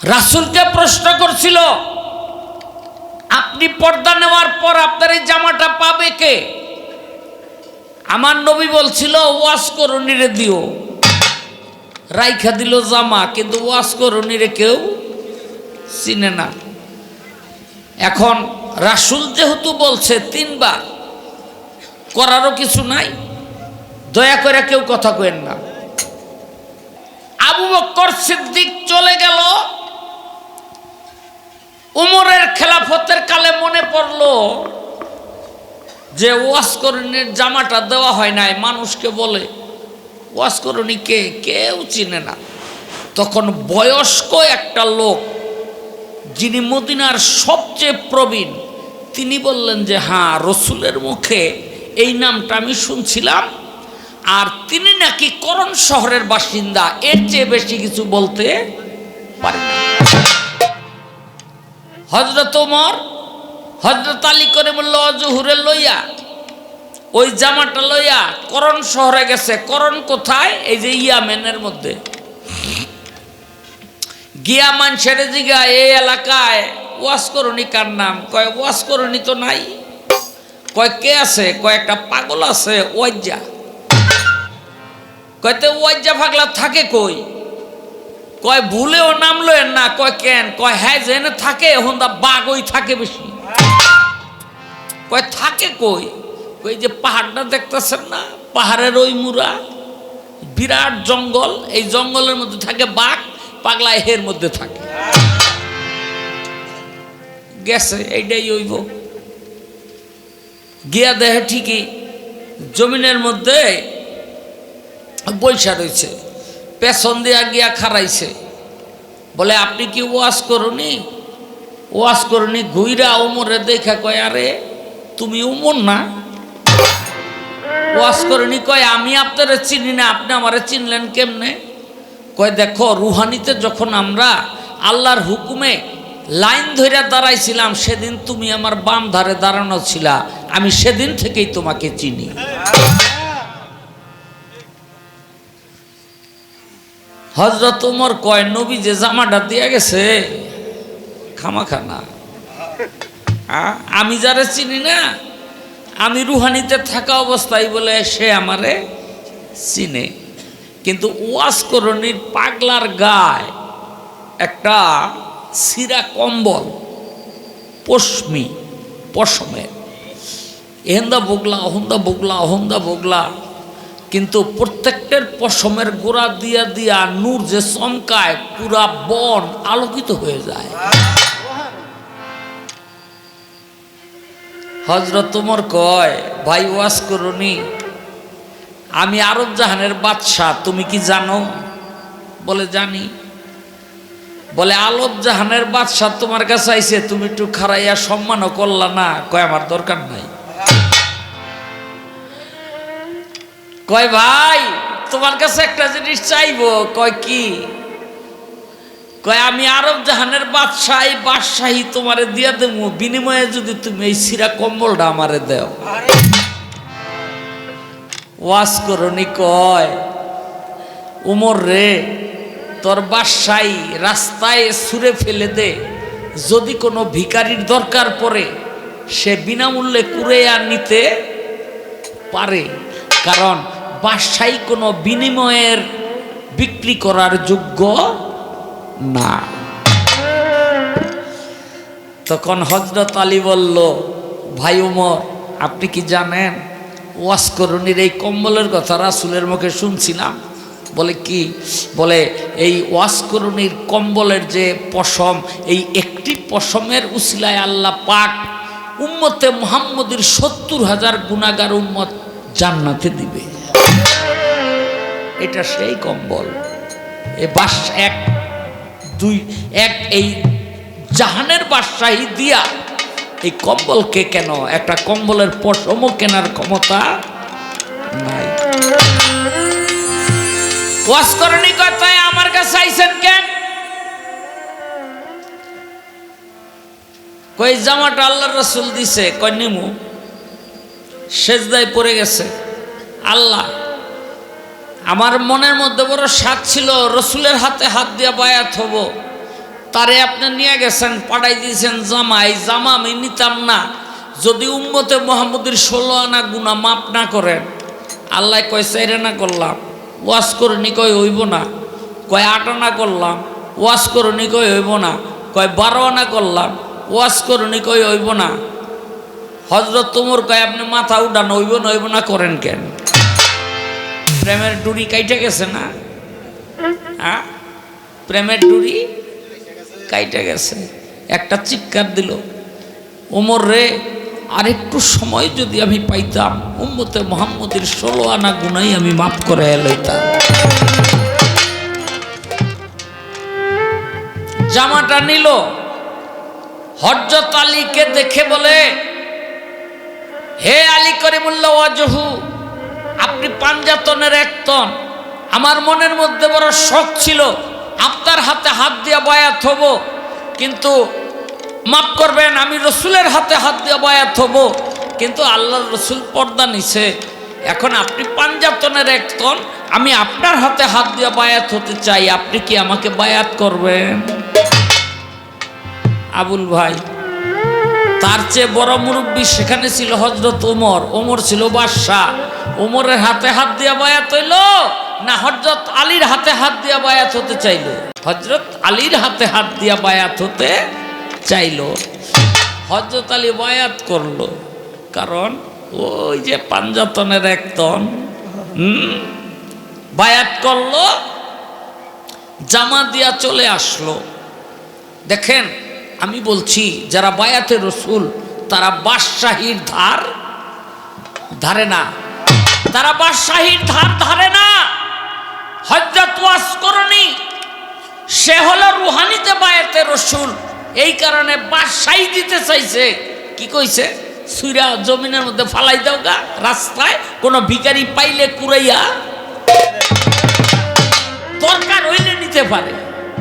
রাসুলকে প্রশ্ন করছিল, আপনি পর্দা নেওয়ার পর আপনার এই জামাটা পাবে কে? আমার নবী বলছিল, ওয়াশ করুনিরে দিও। রাইখা দিল জামা, কিন্তু ওয়াশ করুনিরে কেউ চিনে না। এখন রাসুল যেহেতু বলছে তিনবার, করারও কিছু নাই, দয়া করে কেউ কথা কেন না। আবু বক্কর সিদ্দিক চলে গেল উমরের খেলাফতের কালে মনে পড়ল যে ওয়াসকরণীর জামাটা দেওয়া হয় নাই, মানুষকে বলে, ওয়াসকরণী কে? কেউ চিনে না। তখন বয়স্ক একটা লোক, যিনি মদিনার সবচেয়ে প্রবীণ, তিনি বললেন যে হ্যাঁ রসুলের মুখে এই নামটা আমি শুনছিলাম, আর তিনি নাকি করণ শহরের বাসিন্দা, এর চেয়ে বেশি কিছু বলতে পারেন হজরত ওমর হজরত আলী করে বলল অজহুরে লইয়া, ওই জামাটা লইয়া, করণ শহরে গেছে, করণ কোথায়? এই যে ইয়ামেনের মধ্যে। গিয়া মানুষের জিগা এই এলাকায় ওয়াশ করণি কার নাম? কয় ওয়াশ করণি তো নাই। কয়, কে আছে? কয়, একটা পাগল আছে, ওয়াজ্জা। কয়তে ওয়াজ্জা ফাগলা থাকে কই? কয় ভুলেও নাম লয়েন না, কয় কেন, কয় হ্যাঁ যেনে থাকে, এখন দা ওই থাকে বেশি। কয় থাকে কই? ওই যে পাহাড়টা দেখতেছেন না? পাহাড়ের ওই মুরা, বিরাট জঙ্গল, এই জঙ্গলের মধ্যে থাকে বাঘ, পাগলা এর মধ্যে থাকে। গেছে, এইটাই হইব। গিয়া দেহে ঠিকই জমিনের মধ্যে বৈশা রয়েছে। পেছন দিয়া গিয়া খারাইছে বলে, আপনি কি ওয়াশ করনি? ওয়াশ করনি, ঘুইরা উমরে দেখা কয়, আরে, তুমি উমর না? ওয়াশ করনি, কয়, আমি আপনারা চিনি না, আপনি আমারে চিনলেন কেমনে? কয়, দেখো, রুহানিতে যখন আমরা আল্লাহর হুকুমে লাইন ধরে দাঁড়াইছিলাম, সেদিন তুমি আমার বাম ধারে দাঁড়ানো ছিলা, আমি সেদিন থেকেই তোমাকে চিনি। হজরত উমর কয়, নবী যে জামাটা দিয়া গেছে, খামাখানা। আমি যারে চিনি না, আমি রুহানিতে থাকা অবস্থায় বলে সে আমারে চিনে। কিন্তু ওয়াজ করণীর পাগলার গায় একটা সিরা কম্বল, পশমি, পশমের। এহেন্দা বগলা, অহন্দা বগলা অহন্দা বগলা। কিন্তু প্রত্যেকটার পশমের গোড়া দিয়া দিয়া নূর যে চমকায়, পুরা বন আলোকিত হয়ে যায়। হজরত তোমার কয়, ভাই, ওয়াজ করনি আমি আরব জাহানের বাদশাহ, তুমি কি জানো? বলে, জানি। বলে আলব জাহানের বাদশাহ তোমার কাছে আইছে, তুমি একটু খারাইয়া সম্মানও করলা না। কয়, আমার দরকার নাই। কয় ভাই তোমার কাছে একটা জিনিস চাইব কয় কি? কয় আমি আরব জাহানের বাদশাহ বাদশাহী তোমারে দিয়া দেবো বিনিময়ে যদি তুমি এই সিরা কম্বলটা আমারে দেও। ওয়াজ করনি কয় উমর রে তোর বাসাই রাস্তায় সুরে ফেলে দে যদি কোনো ভিকারির দরকার পড়ে সে বিনামূল্যে কুড়ে আর নিতে পারে। কারণ বাসাই কোনো বিনিময়ের বিক্রি করার যোগ্য না। তখন হজরত আলী বলল, ভাই উমর আপনি কি জানেন ওয়াস করণীর এই কম্বলের কথা রাসুলের মুখে শুনছিলাম? বলে কি? বলে, এই ওয়াসকরণীর কম্বলের যে পশম, এই একটি পশমের উসিলায় আল্লাহ পাক উম্মতে মোহাম্মদের সত্তর হাজার গুণাগার উম্মত জান্নাতে দিবে। এটা সেই কম্বল। এ বাস এক, দুই, এক, এই জাহানের বাদশাহী দিয়া এই কম্বলকে কেন? একটা কম্বলের পশমও কেনার ক্ষমতা নাই। কথায় আমার কাছে আইসেন কেন? কই জামাটা আল্লাহ রসুল দিছে? কই নিমু? পড়ে গেছে। আল্লাহ। আমার মনের মধ্যে বড় স্বাদ ছিল, রসুলের হাতে হাত দিয়া বায়াত হব। তারে আপনি নিয়ে গেছেন, পাঠাই দিয়েছেন জামা। এই জামা আমি নিতাম না। যদি উম্মতে মোহাম্মদের ষোলো আনা গুণা মাপ না করেন, আল্লাহ কয়, চাইরে না করলাম। ওয়াশ করনি কয়, হইব না। কয়, আট আনা করলাম। ওয়াশ করনি কয়, হইব না। কয়, বারো আনা করলাম। ওয়াশ করনি কয়, হইব না। হজরত তোমর কয়, আপনি মাথা উঠান, হইব না হইব না, করেন কেন? প্রেমের ডুরি কাইটে গেছে না? হ্যাঁ? প্রেমের ডুরি কাইটে গেছে। একটা চিৎকার দিল, ওমর রে, আরেকটু সময় যদি আমি পাইতাম, উম্মতে মোহাম্মদের ষোলো আনা গুনাই আমি মাফ করে লইতাম। জামাটা নিল হরজত আলীকে দেখে বলে, হে আলী করিমুল্লাহ ওয়াজহু আপনি পাঞ্জাতনের একতন আমার মনের মধ্যে বড় শখ ছিল, আপনার হাতে হাত দিয়ে বয়াত হব, কিন্তু মাফ করবেন, আমি রসুলের হাতে হাত দিয়ে বয়াত হব, কিন্তু আল্লাহর রসুল পর্দা নিছে। এখন আপনি পাঞ্জাতনের একতন আমি আপনার হাতে হাত দিয়ে বায়াত হতে চাই, আপনি কি আমাকে বায়াত করবেন? আবুল ভাই, তার চেয়ে বড় মুরব্বী সেখানে ছিল হজরত ওমর। ওমর ছিল বাদশাহ। ওমরের হাতে হাত দিয়া বায়াত হইল, না হজরত আলীর হাতে হাত দিয়া বায়াত হতে চাইল? হজরত আলীর হাতে হাত দিয়া বায়াত হতে চাইল। হজরত আলী বায়াত করল, কারণ ওই যে পাঞ্জাতনের একতন বায়াত করল, জামা দিয়া চলে আসলো। দেখেন, আমি বলছি, যারা বায়াতে রসুল, তারা বাদশাহীর ধার, ধারে না। তারা বাদশাহীর ধার ধারে না হজরত ওয়াস করনি, সে হলো রুহানিতে বায়াতে রসুল। এই কারণে বাদশাহী দিতে চাইছে। কি কইছে? সুইরা জমিনের মধ্যে ফালাই দাও গা, রাস্তায় কোনো ভিখারি পাইলে কুড়াইয়া দরকার হইলে নিতে পারে।